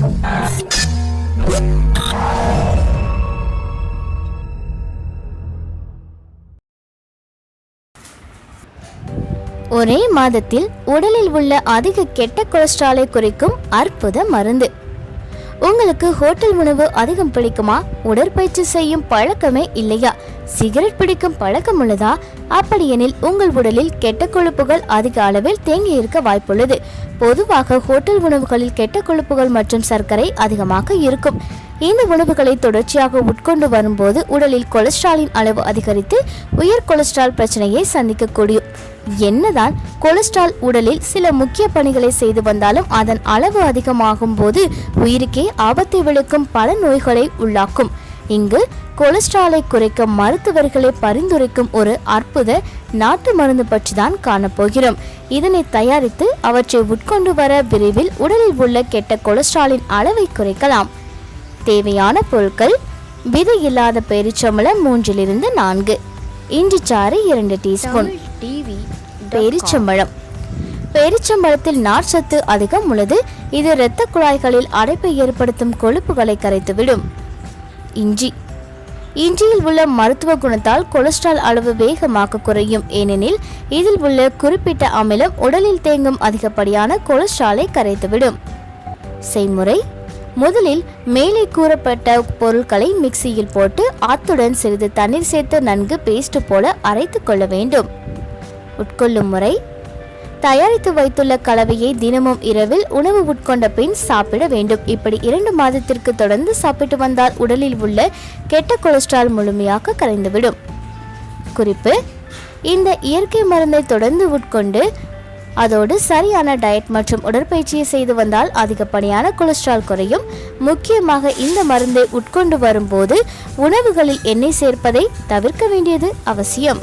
ஒரே மாதத்தில் உடலில் உள்ள அதிக கெட்ட கொலஸ்ட்ராலை குறைக்கும் அற்புத மருந்து. உங்களுக்கு ஹோட்டல் உணவு அதிகம் பிடிக்குமா? உடற்பயிற்சி செய்யும் பழக்கமே இல்லையா? சிகரெட் பிடிக்கும் பழக்கம் உள்ளதா? அப்படியெனில் உங்கள் உடலில் கெட்ட கொழுப்புகள் அதிக அளவில் தேங்கி இருக்க வாய்ப்புள்ளது. பொதுவாக ஹோட்டல் உணவுகளில் கெட்ட கொழுப்புகள் மற்றும் சர்க்கரை அதிகமாக இருக்கும். இந்த உணவுகளை தொடர்ச்சியாக உட்கொண்டு வரும்போது உடலில் கொலஸ்ட்ராலின் அளவு அதிகரித்து உயர் கொலஸ்ட்ரால் பிரச்சனையை சந்திக்கக்கூடியும் என்னதான் கொலஸ்ட்ரால் உடலில் சில முக்கிய பணிகளை செய்து வந்தாலும் அதன் அளவு அதிகமாகும் போது உயிருக்கே ஆபத்தை விளைக்கும் பல நோய்களை உள்ளாக்கும். இங்கு கொலஸ்ட்ராலை குறைக்க மருத்துவர்களை பரிந்துரைக்கும் ஒரு அற்புத நாட்டு மருந்து பற்றி தான் காணப்போகிறோம். இதனை தயாரித்து அவற்றை உட்கொண்டு வர விரைவில் உடலில் உள்ள கெட்ட கொலஸ்ட்ராலின் அளவை குறைக்கலாம். தேவையான பொருட்கள் விதை இல்லாத பேரிச்சம்பளம் மூன்றிலிருந்து நான்கு இஞ்சி சாறு இரண்டு டீஸ்பூன் டிவி பேரிச்சம்பழம். பேரிச்சம்பழத்தில் நார்ச்சத்து அதிகம் உள்ளது. இது இரத்த குழாய்களில் அடைப்பை ஏற்படுத்தும் கொழுப்புகளை கரைத்துவிடும். இஞ்சி. இஞ்சியில் உள்ள மருத்துவ குணத்தால் கொலஸ்ட்ரால் அளவு வேகமாக குறையும். ஏனெனில் இதில் உள்ள குறிப்பிட்ட அமிலம் உடலில் தேங்கும் அதிகப்படியான கொலஸ்ட்ராலை கரைத்துவிடும். செய்முறை. முதலில் மேலே கூறப்பட்ட பொருட்களை மிக்சியில் போட்டு ஆத்துடன் சிறிது தண்ணீர் சேர்த்து நன்கு பேஸ்ட் போல அரைத்து கொள்ள வேண்டும். உட்கொள்ளும் முறை. தயாரித்து வைத்துள்ள கலவையை தினமும் இரவில் உணவு உட்கொண்ட பின் சாப்பிட வேண்டும். இப்படி இரண்டு மாதத்திற்கு தொடர்ந்து சாப்பிட்டு வந்தால் உடலில் உள்ள கெட்ட கொலஸ்ட்ரால் முழுமையாக கரைந்துவிடும். குறிப்பு இந்த இயற்கை மருந்தை தொடர்ந்து உட்கொண்டு அதோடு சரியான டயட் மற்றும் உடற்பயிற்சியை செய்து வந்தால் அதிகப்படியான கொலஸ்ட்ரால் குறையும். முக்கியமாக இந்த மருந்தை உட்கொண்டு வரும்போது உணவுகளில் எண்ணெய் சேர்ப்பதை தவிர்க்க வேண்டியது அவசியம்.